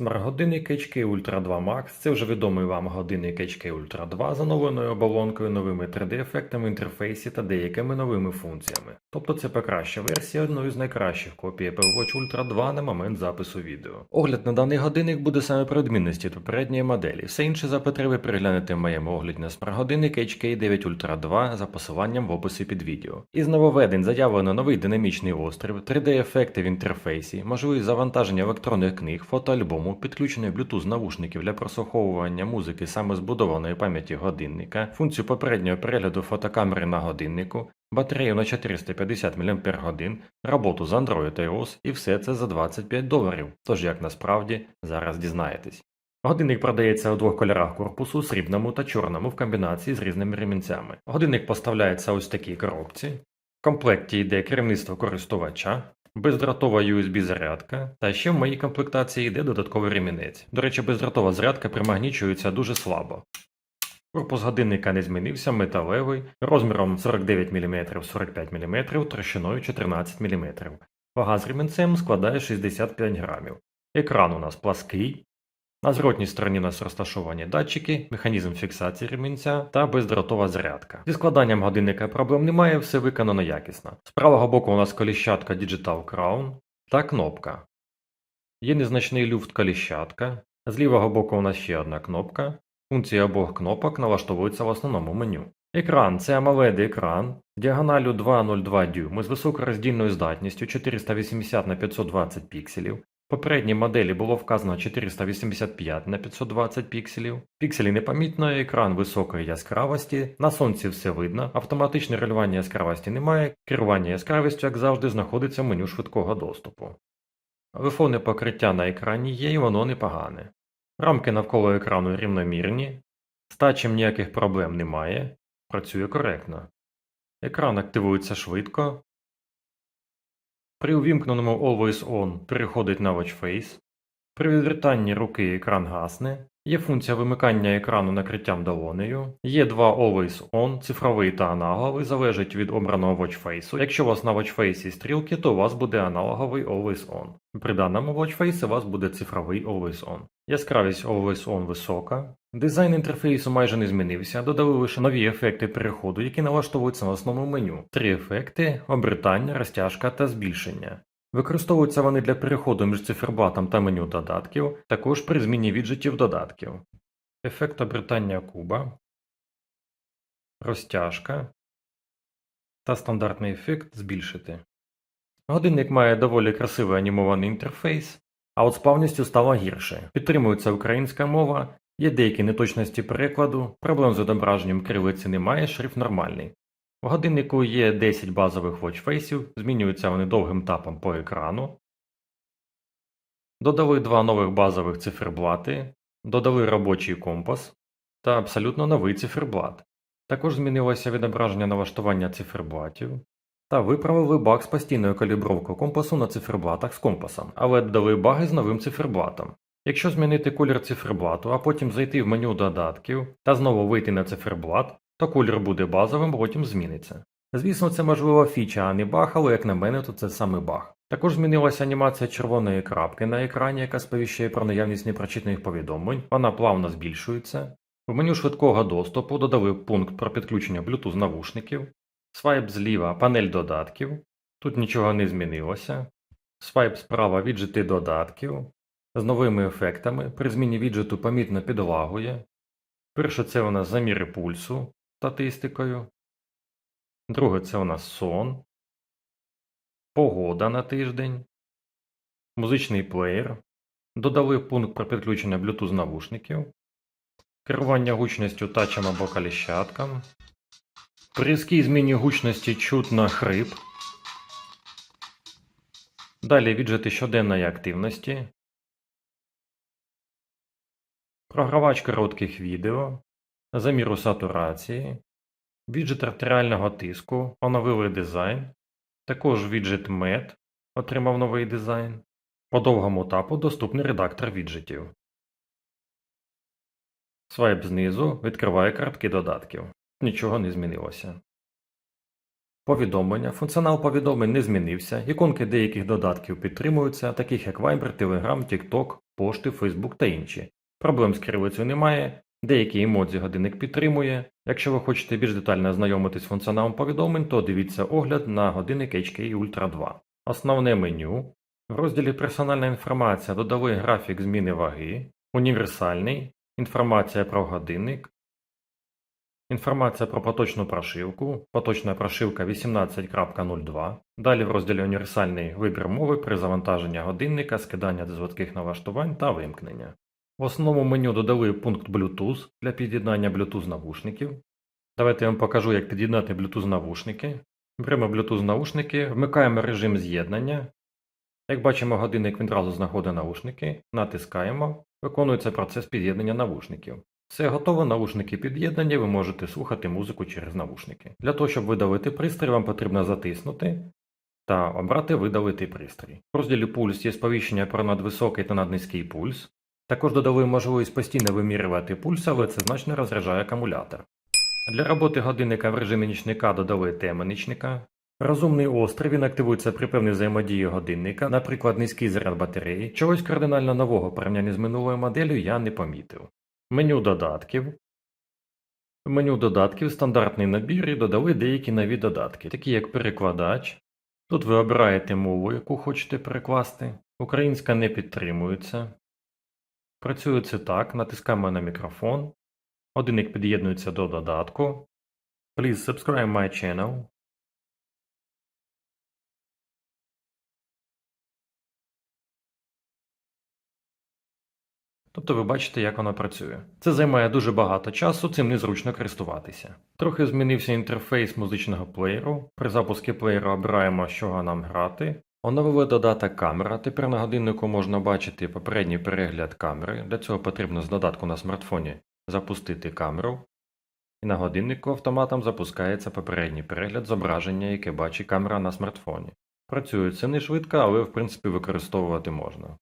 Смарт-годинник HK Ultra 2 Max це вже відомий вам годинник HK Ultra 2 з оновленою оболонкою, новими 3D-ефектами в інтерфейсі та деякими новими функціями. Тобто це покраща версія одної з найкращих копій Apple Watch Ultra 2 на момент запису відео. Огляд на даний годинник буде саме про відмінності попередньої моделі. Все інше за потреби переглянете в моєму огляді на смарт-годинник HK 9 Ultra 2 за посиланням в описі під відео. Із нововведень заявлено новий динамічний острів, 3D-ефекти в інтерфейсі, можливість завантаження електронних книг, фотоальбому, підключення Bluetooth навушників для прослуховування музики саме збудованої пам'яті годинника, функцію попереднього перегляду фотокамери на годиннику, батарею на 450 мАч, роботу з Android та iOS і все це за 25 доларів. Тож як насправді зараз дізнаєтесь. Годинник продається у двох кольорах корпусу срібному та чорному в комбінації з різними ремінцями. Годинник поставляється ось такій коробці. В комплекті йде керівництво користувача, бездротова USB зарядка, та ще в моїй комплектації йде додатковий ремінець. До речі, бездротова зарядка примагнічується дуже слабо. Корпус годинника не змінився, металевий, розміром 49 мм 45 мм, товщиною 14 мм. Вага з ремінцем складає 65 грамів. Екран у нас плаский. На зворотній стороні у нас розташовані датчики, механізм фіксації ремінця та бездротова зарядка. Зі складанням годинника проблем немає, все виконано якісно. З правого боку у нас коліщатка Digital Crown та кнопка. Є незначний люфт коліщатка. З лівого боку у нас ще одна кнопка. Функції обох кнопок налаштовуються в основному меню. Екран це amoled екран діагоналю 2,02 дюйми з високороздільною здатністю 480 на 520 пікселів. Попередній моделі було вказано 485 на 520 пікселів. Пікселі непомітно, екран високої яскравості, на сонці все видно, автоматичне регулювання яскравості немає, керування яскравістю, як завжди, знаходиться в меню швидкого доступу. Вифовне покриття на екрані є і воно непогане. Рамки навколо екрану рівномірні, з тачем ніяких проблем немає, працює коректно. Екран активується швидко. При увімкненому Always On переходить на Watch Face. При відвертанні руки екран гасне. Є функція вимикання екрану накриттям долонею. Є два Always On, цифровий та аналоговий, залежить від обраного Watch Face. Якщо у вас на Watch Face стрілки, то у вас буде аналоговий Always On. При даному Watch Face у вас буде цифровий Always On. Яскравість Always On висока. Дизайн інтерфейсу майже не змінився, додали лише нові ефекти переходу, які налаштовуються на основному меню. Три ефекти обертання, розтяжка та збільшення. Використовуються вони для переходу між циферблатом та меню додатків, також при зміні віджитів додатків. Ефект обертання куба, розтяжка та стандартний ефект збільшити. Годинник має доволі красивий анімований інтерфейс, а от з плавністю стало гірше. Підтримується українська мова, є деякі неточності перекладу, проблем з відображенням кривиці немає, шрифт нормальний. В годиннику є 10 базових watchfaceів, змінюються вони довгим тапом по екрану. Додали два нових базових циферблати, додали робочий компас та абсолютно новий циферблат. Також змінилося відображення налаштування циферблатів та виправили баг з постійною калібровкою компасу на циферблатах з компасом, але додали баги з новим циферблатом. Якщо змінити колір циферблату, а потім зайти в меню додатків та знову вийти на циферблат, то колір буде базовим, потім зміниться. Звісно, це можливо фіча, а не баг, але як на мене, то це саме баг. Також змінилася анімація червоної крапки на екрані, яка сповіщає про наявність непрочитаних повідомлень, вона плавно збільшується. В меню швидкого доступу додали пункт про підключення Bluetooth навушників, свайп зліва панель додатків, тут нічого не змінилося, свайп справа віджити додатків, з новими ефектами, при зміні віджиту помітно підлагує. Перше це у нас заміри пульсу статистикою. Друге це у нас сон. Погода на тиждень. Музичний плеєр. Додали пункт про підключення Bluetooth навушників. Керування гучністю тачем або каліщатком. При різкій зміні гучності чутно хрип. Далі віджити щоденної активності. Програвач коротких відео, заміру сатурації, віджит артеріального тиску, оновили дизайн, також віджит MET отримав новий дизайн. По довгому тапу доступний редактор віджитів. Свайп знизу відкриває картки додатків. Нічого не змінилося. Повідомлення. Функціонал повідомлень не змінився. Іконки деяких додатків підтримуються, таких як Viber, Telegram, TikTok, пошти, Facebook та інші. Проблем з кирилицею немає. Деякі емодзі годинник підтримує. Якщо ви хочете більш детально ознайомитись з функціоналом повідомлень, то дивіться огляд на годинник HK Ultra 2. Основне меню. В розділі Персональна інформація додали графік зміни ваги, універсальний, інформація про годинник, інформація про поточну прошивку, поточна прошивка 18.02. Далі в розділі Універсальний вибір мови при завантаженні годинника, скидання зв'язких налаштувань та вимкнення. В основному меню додали пункт Bluetooth для під'єднання Bluetooth навушників. Давайте я вам покажу, як під'єднати Bluetooth навушники. Беремо Bluetooth наушники, вмикаємо режим з'єднання. Як бачимо, годинник відразу знаходить наушники, натискаємо, виконується процес під'єднання навушників. Все готово, наушники під'єднані, ви можете слухати музику через навушники. Для того, щоб видалити пристрій, вам потрібно затиснути та обрати видалити пристрій. В розділі пульс є сповіщення про надвисокий та наднизький пульс. Також додали можливість постійно вимірювати пульс, але це значно розряджає акумулятор. Для роботи годинника в режимі нічника додали тему нічника. Розумний острів він активується при певній взаємодії годинника, наприклад, низький заряд батареї. Чогось кардинально нового в порівнянні з минулою моделлю я не помітив. Меню додатків. В меню додатків стандартний набір і додали деякі нові додатки, такі як перекладач. Тут ви обираєте мову, яку хочете перекласти. Українська не підтримується. Працює це так, натискаємо на мікрофон. Годинник під'єднується до додатку. Please subscribe my channel. Тобто ви бачите, як воно працює. Це займає дуже багато часу, цим незручно користуватися. Трохи змінився інтерфейс музичного плеєру. При запуску плеєра обираємо, з чого нам грати. Оновили додаток камера. Тепер на годиннику можна бачити попередній перегляд камери. Для цього потрібно з додатку на смартфоні запустити камеру. І на годиннику автоматом запускається попередній перегляд зображення, яке бачить камера на смартфоні. Працює це не швидко, але в принципі використовувати можна.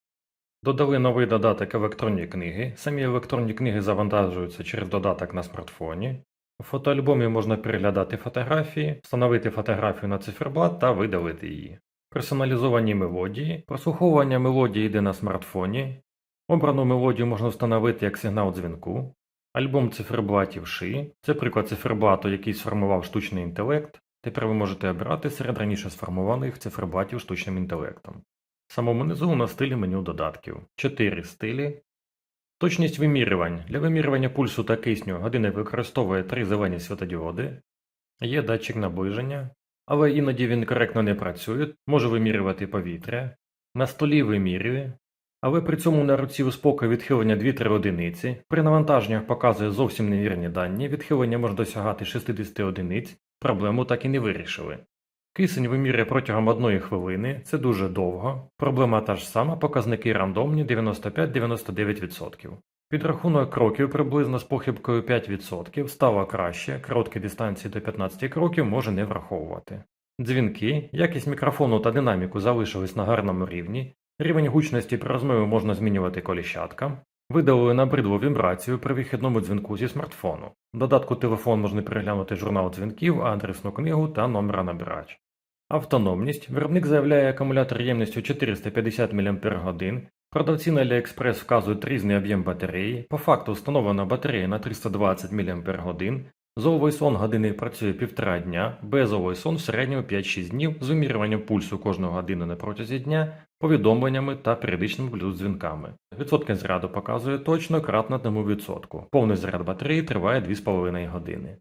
Додали новий додаток електронні книги. Самі електронні книги завантажуються через додаток на смартфоні. У фотоальбомі можна переглядати фотографії, встановити фотографію на циферблат та видалити її. Персоналізовані мелодії. Прослуховування мелодії йде на смартфоні. Обрану мелодію можна встановити як сигнал дзвінку. Альбом циферблатів ши. Це приклад циферблату, який сформував штучний інтелект. Тепер ви можете обирати серед раніше сформованих циферблатів штучним інтелектом. В самому низу у на стилі меню додатків. 4 стилі. Точність вимірювань. Для вимірювання пульсу та кисню годинник використовує три зелені світодіоди. Є датчик наближення, але іноді він коректно не працює, може вимірювати повітря. На столі вимірює, але при цьому на руці у спокою відхилення 2-3 одиниці. При навантаженнях показує зовсім невірні дані, відхилення може досягати 60 одиниць, проблему так і не вирішили. Кисень вимірює протягом одної хвилини, це дуже довго. Проблема та ж сама, показники рандомні 95-99%. Підрахунок кроків приблизно з похибкою 5% стало краще, короткі дистанції до 15 кроків може не враховувати. Дзвінки, якість мікрофону та динаміку залишились на гарному рівні, рівень гучності при розмові можна змінювати коліщаткам, видалили набридлу вібрацію при вихідному дзвінку зі смартфону. В додатку телефон можна переглянути журнал дзвінків, адресну книгу та номера набирач. Автономність. Виробник заявляє акумулятор ємністю 450 мАч. Продавці на AliExpress вказують різний об'єм батареї. По факту встановлена батарея на 320 мАч. Золовий сон години працює півтора дня, безовий сон в середньому 5-6 днів з вимірюванням пульсу кожної години на протязі дня, повідомленнями та періодичними Bluetooth дзвінками. Відсотки заряду показує точно кратно 1 відсотку. Повний заряд батареї триває 2,5 години.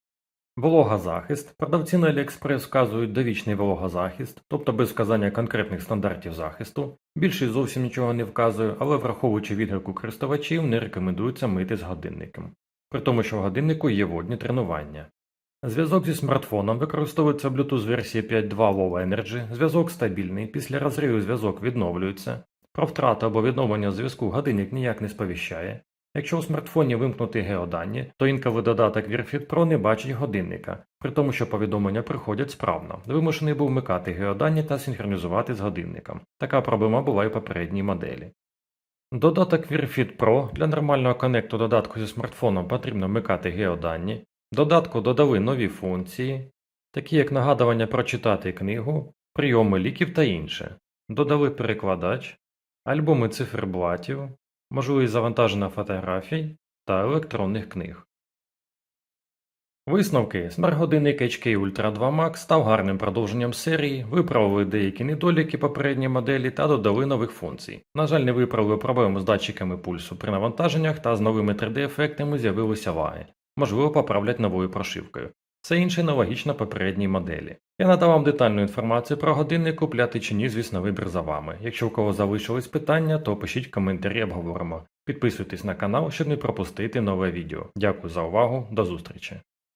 Вологозахист. Продавці на AliExpress вказують довічний вологозахист, тобто без вказання конкретних стандартів захисту. Більшість зовсім нічого не вказує, але враховуючи відгуку користувачів, не рекомендується мити з годинником. При тому, що в годиннику є водні тренування. Зв'язок зі смартфоном використовується Bluetooth версії 5.2 Low Energy, зв'язок стабільний, після розриву зв'язок відновлюється. Про втрату або відновлення зв'язку годинник ніяк не сповіщає. Якщо у смартфоні вимкнути геодані, то інковий додаток Wearfit Pro не бачить годинника, при тому, що повідомлення приходять справно. Вимушений був вмикати геодані та синхронізувати з годинником. Така проблема була і в попередній моделі. Додаток Wearfit Pro для нормального коннекту додатку зі смартфоном потрібно вмикати геодані. Додатку додали нові функції. такі як нагадування прочитати книгу, прийоми ліків та інше. Додали перекладач, альбоми циферблатів, можливість завантаження фотографій та електронних книг. Висновки смарт-годинник HK Ultra 2 Max став гарним продовженням серії, виправили деякі недоліки попередньої моделі та додали нових функцій. На жаль, не виправили проблему з датчиками пульсу при навантаженнях та з новими 3D-ефектами з'явилися лаги. Можливо, поправлять новою прошивкою. Все інше аналогічно попередній моделі. Я надав вам детальну інформацію про годинник, купляти чи ні, звісно, вибір за вами. Якщо у кого залишились питання, то пишіть коментарі, обговоримо. Підписуйтесь на канал, щоб не пропустити нове відео. Дякую за увагу, до зустрічі!